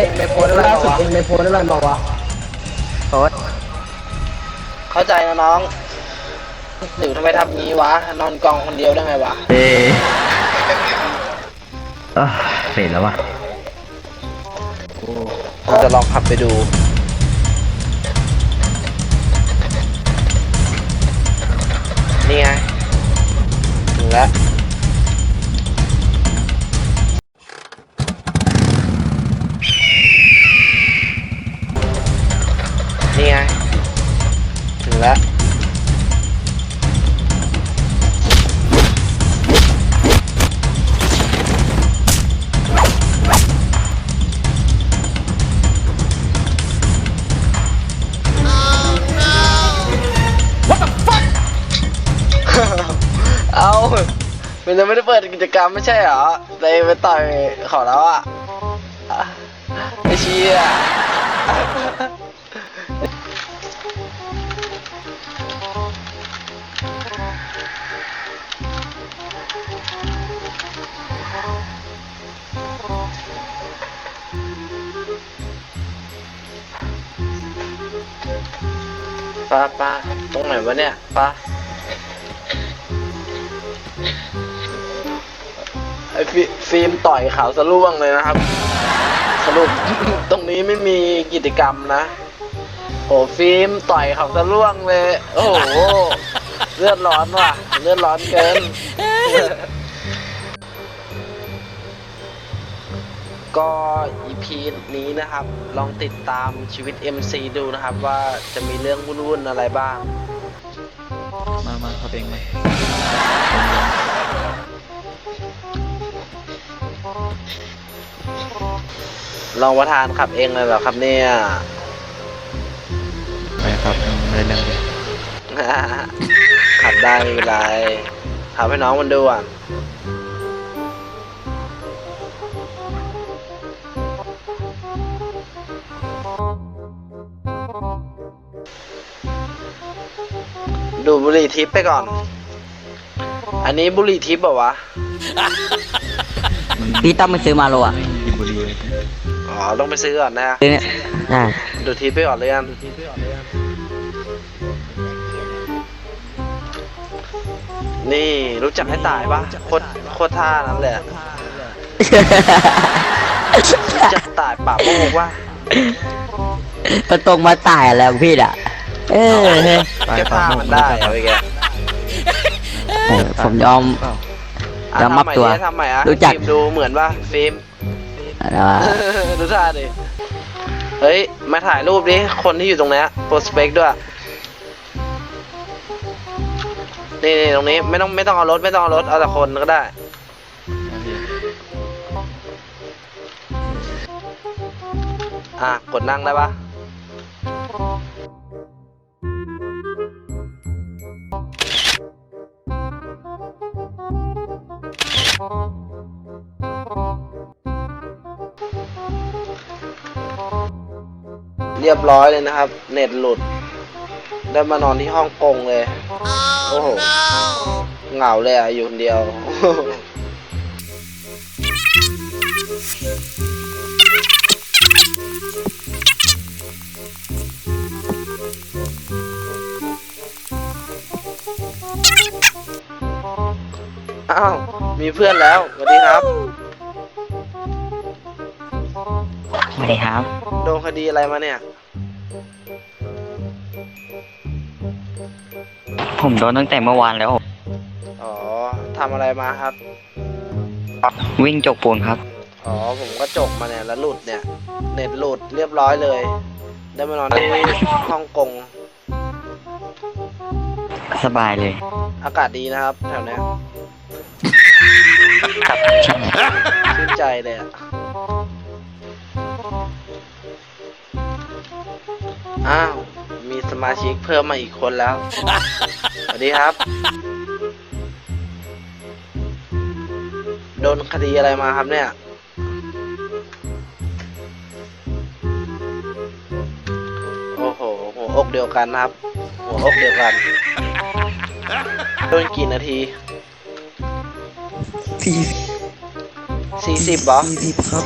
เองไปโพสอะไรล่าสุดเองไปโพสอะไรมาวะโอ๊ตเข้าใจนะน้องหรือทำไมทำงี้วะ นอนกองคนเดียวได้ไงวะ เอเออเสร็จแล้ววะผมจะลองขับไปดู มันยังไม่ได้เปิดกิจกรรมไม่ใช่เหรอเลยไปต่อยขอแล้วอะอะไอเชียป้าป้าตรงไหนวะเนี่ยป้า ฟิฟิล์มต่อยขาวสะล่วงเลยนะครับ สรุป ตรงนี้ไม่มีกิจกรรมนะโอ้ฟิล์มต่อยขาวสะล่วงเลย โอ้โหเลือดร้อนว่ะเลือดร้อนเกิน ก็อีพีนี้นะครับ ลองติดตามชีวิต MC ดูนะครับ ว่าจะมีเรื่องวุ่นๆอะไรบ้าง มามาเขาเองไหม ลองประทานขับเองเลยเหรอครับเนี่ยไม่ครับไม่ได้เรื่องเลยขับได้ไม่เป็นไรขับให้น้องมันดูอะ ดูบุหรี่ทิพย์ไปก่อน อันนี้บุหรี่ทิพย์เปล่าวะ พี่ต้องไปซื้อมาโลอะกินบุหรี่เลยอ๋อต้องไปซื้อก่อนนะซื้อเนี่ยใช่ดูทิปไปก่อนเลยกันนี่รู้จักให้ตายปะโคตรโคตรท่านั้นแหละรู้จักตายป่าโมกว่าประตรงมาตายอะไรของพี่อะเออเฮ้ยแค่ท่ามันได้เอาไปแกเออผมยอม อะแล้วมับทำใหม่ตัว ดิทำใหม่อะรู้จัก ฟิล์มดูเหมือนปะฟิล์ม อะไรวะ ดูท่าดิ เฮ้ย มาถ่ายรูปดิ คนที่อยู่ตรงเนี้ยโปรสเปกด้วย นี่นี่ตรงนี้ไม่ต้องไม่ต้องเอารถไม่ต้องเอารถ เอาแต่คนก็ได้ อะ กดนั่งได้ปะ เรียบร้อยเลยนะครับ เน็ตหลุด ได้มานอนที่ฮ่องกงเลย โอ้โห เหงาเลยอะ อยู่คนเดียว อ้าว มีเพื่อนแล้ว สวัสดีครับ สวัสดีครับ โดนคดีอะไรมาเนี่ย ผมโดนตั้งแต่เมื่อวานแล้ว อ๋อทำอะไรมาครับ วิ่งจกปูนครับ อ๋อ ผมก็จกมาเนี่ยแล้วหลุดเนี่ย เน็ตหลุดเรียบร้อยเลย ได้มานอนที่ฮ่องกง สบายเลยอากาศดีนะครับ แถวเนี้ยครับใช่ชื่นใจเลยอะ อ้าว มีสมาชิกเพิ่มมาอีกคนแล้ว สวัสดีครับ โดนคดีอะไรมาครับเนี่ย โอ้โห หัวอกเดียวกันนะครับ หัวอกเดียวกัน โดนกี่นาทีสี่สี่สิบเหรอสิบครับ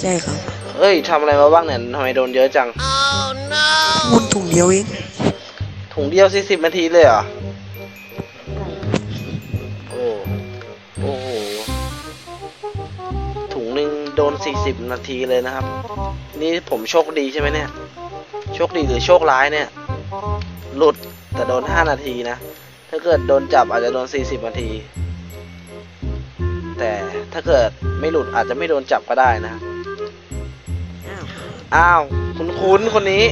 ใช่ครับ เอ้ยทำอะไรมาบ้างเนี่ยทำไมโดนเยอะจัง วุ้นถุงเดียวเองถุงเดียวสี่สิบนาทีเลยเหรอ โอ้ โอ้โห ถุงหนึ่งโดนสี่สิบนาทีเลยนะครับ นี่ผมโชคดีใช่ไหมเนี่ย โชคดีหรือโชคร้ายเนี่ย หลุดแต่โดนห้านาทีนะ ถ้าเกิดโดนจับอาจจะโดนสี่สิบนาที แต่ถ้าเกิดไม่หลุดอาจจะไม่โดนจับก็ได้นะอ้าว อ้าว คุณคุ้นๆคนนี้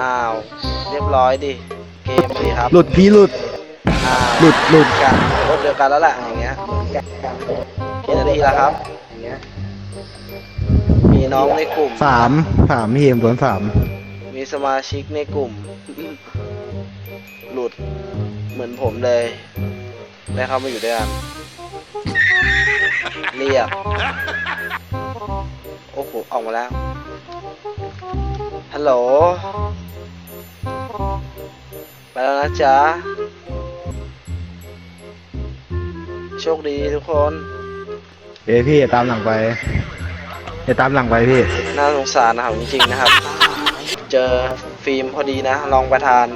อ้าว เรียบร้อยดิ เกมดีครับ หลุดพี่หลุด อ้าวหลุดหลุด กันรถเดียวกันแล้วแหละอย่างเงี้ยกี่นาทีแล้วครับมีน้องในกลุ่ม สามสามพี่เอ็มโดนสามมีสมาชิกในกลุ่ม หลุดเหมือนผมเลยได้เข้ามาอยู่ด้วยกันเรียกโอ้โหออกมาแล้ว ฮัลโหล ไปแล้วนะจ๊ะ โชคดีทุกคน เอ้ยพี่อย่าตามหลังไปอย่าตามหลังไปพี่ น่าสงสารนะครับจริงๆนะครับ เจอฟิล์มพอดีนะรองประธาน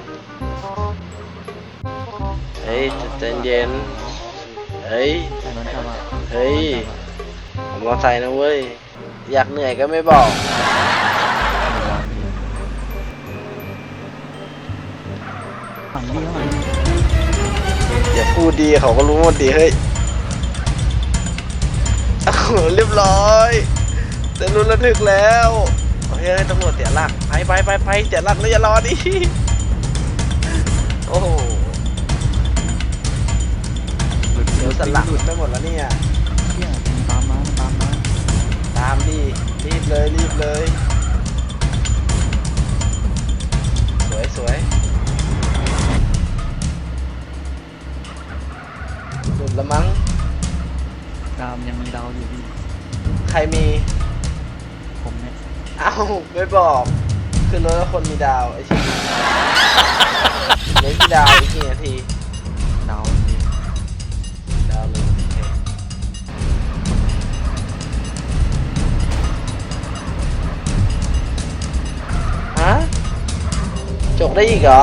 เฮ้ยใจเย็น เฮ้ย เฮ้ย ผมมอไซค์นะเว้ย อยากเหนื่อยก็ไม่บอก ฝั่งนี้ฝั่งอย่าพูดดีเขาก็รู้หมดดีเฮ้ยอ้าวเรียบร้อยจะรุนระทึกแล้วเฮ้ยเฮ้ยตำรวจเสียหลักไปไปไปไปเสียหลักแล้วอย่ารอดิโอ้โหเดี๋ยวสนหลักไม่หมดแล้วเนี่ยตามมาตามมาตามดิรีบเลยรีบเลย สวยสวยหลุดละมั้ง ดามยังมีดาวอยู่พี่ใครมี ผมเนี่ยเอ้าไม่บอก คือรถแล้วคนมีดาวไอ้ชิบเหลือกี่ดาวอีกกี่นาที จกได้อีกเหรอ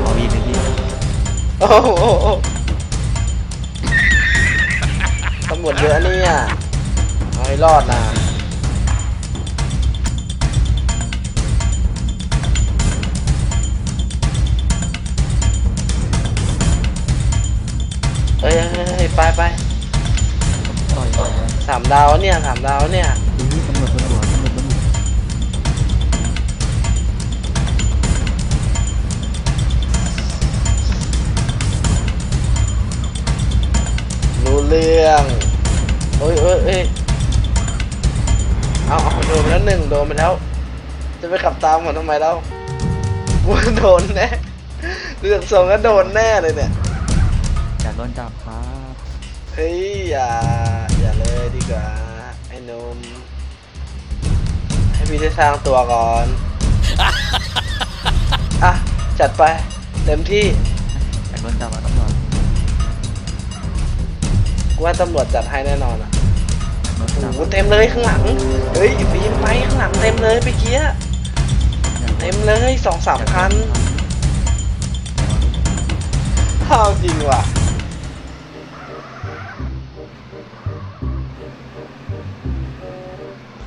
เอาพี่ไปพี่โอ้โหตำรวจเยอะเนี่ยเอาให้รอดนะเฮ้ยเฮ้ยเฮ้ยไปไปต่อยต่อยสามดาวเนี่ยสามดาวเนี่ย ไปขับตามเขาทำไมแล้วกูว่าโดนแน่เรื่องทรงก็โดนแน่เลยเนี่ยอยากโดนจับครับเฮ้ยอย่าอย่าเลยดีกว่าไอ้หนุ่มให้พี่ได้สร้างตัวก่อนอะจัดไปเต็มที่อยากโดนจับอะตำรวจกูว่าตำรวจจัดให้แน่นอนอะโดนโอ้จับโหเต็มเลยข้างหลังเฮ้ยฟิล์มไปข้างหลังเต็มเลยไปเกี้ย เต็มเลยสองสามคันข้าวจริงว่ะ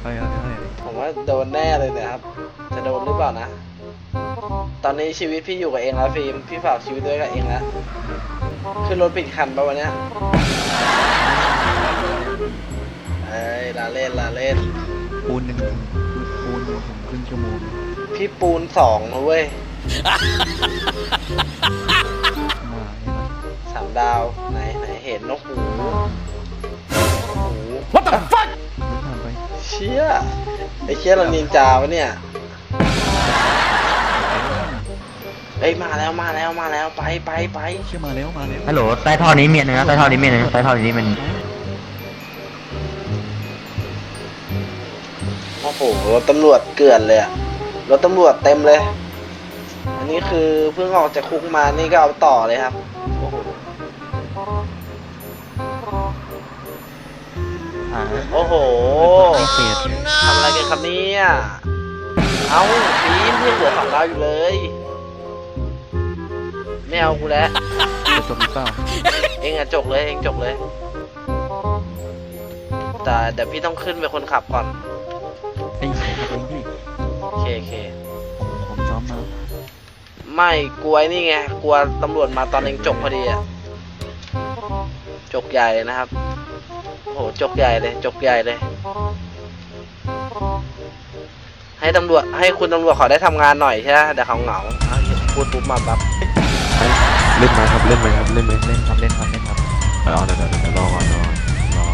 เฮ้ยเฮ้ยเฮ้ยผมว่าโดนแน่เลยเนี่ยครับ จะโดนหรือเปล่านะ ตอนนี้ชีวิตพี่อยู่กับเองแล้วฟิล์มพี่ฝากชีวิตด้วยกับเองแล้วขึ้นรถปิดคันปะวันเนี้ยเอ้ยลาเล่นลาเล่นปูนหนึ่งปูนหนึ่งผมครึ่งชั่วโมง พี่ปูนสองนะเว้ยมาเนี่ยนะสามดาว ไหนไหนเห็นนกหูนกหู What the fuck นึกผ่านไปเชี่ยไอเชี่ยเรานินจาวะเนี่ยเอ้ยมาแล้วมาแล้วมาแล้วไปไปไปเชื่อมาแล้วมาแล้วฮัลโหลใต้ท่อนี้มีอันหนึงนะใต้ท่อนี้มีอันหนึงใต้ท่อนี้มันโอ้โหรถตำรวจเกลื่อนเลยอะ รถตำรวจเต็มเลย อันนี้คือเพิ่งออกจากคุกมานี่ก็เอาต่อเลยครับโอ้โหหาโอ้โหไม่เสร็จทำอะไรกันครับเนี่ยเอาฟิล์มที่เหลือสองดาวอยู่เลยไม่เอากูแล้วจะจบหรือเปล่าเองอะจกเลยเองจกเลย แต่เดี๋ยวพี่ต้องขึ้นเป็นคนขับก่อนไอ้ยผม เองพี่โอเคโอเคผมซ้อมมาไม่กลัวไอ้นี่ไงกลัวตำรวจมาตอนเองจกพอดีอะจกใหญ่เลยนะครับโอ้โหจกใหญ่เลยจกใหญ่เลย ให้ตำรวจให้คุณตำรวจเขาได้ทำงานหน่อยใช่ไหมเดี๋ยวเขาเหงาเอาพูดปุ๊บมาปั๊บเล่นไหมครับเล่นไหมครับเล่นไหมเล่นครับเล่นครับเล่นครับเอาเดี๋ยวเดี๋ยวเดี๋ยวรอก่อนรอก่อนรอ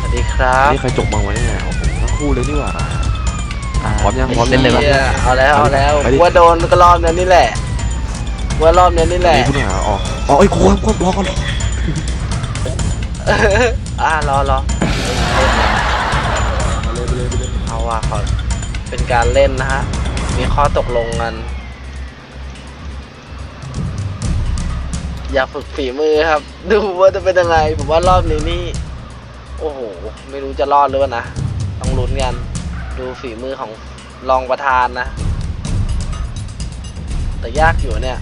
สวัสดีครับนี่ใครจกมาวะเนี่ยโอ้โหทั้งคู่เลยนี่หว่าอ่า พร้อมยังพร้อมเล่นเลยปะ หี้เอาแล้วเอาแล้วไปดิ ว่าโดนก็รอบนี้นี่แหละว่ารอบนี้นี่แหละ นี่ผู้ต้องหาอ๋ออ๋อไอ้ควบควบรอก่อนรออ่ารอรอเอาว่าเขาเป็นการเล่นนะฮะ มีข้อตกลงกัน อยากฝึกฝีมือครับ ดูว่าจะเป็นยังไง ผมว่ารอบนี้นี่ โอ้โห ไม่รู้จะรอดหรือเปล่านะ ต้องลุ้นกัน ดูฝีมือของรองประธานนะ แต่ยากอยู่เนี่ย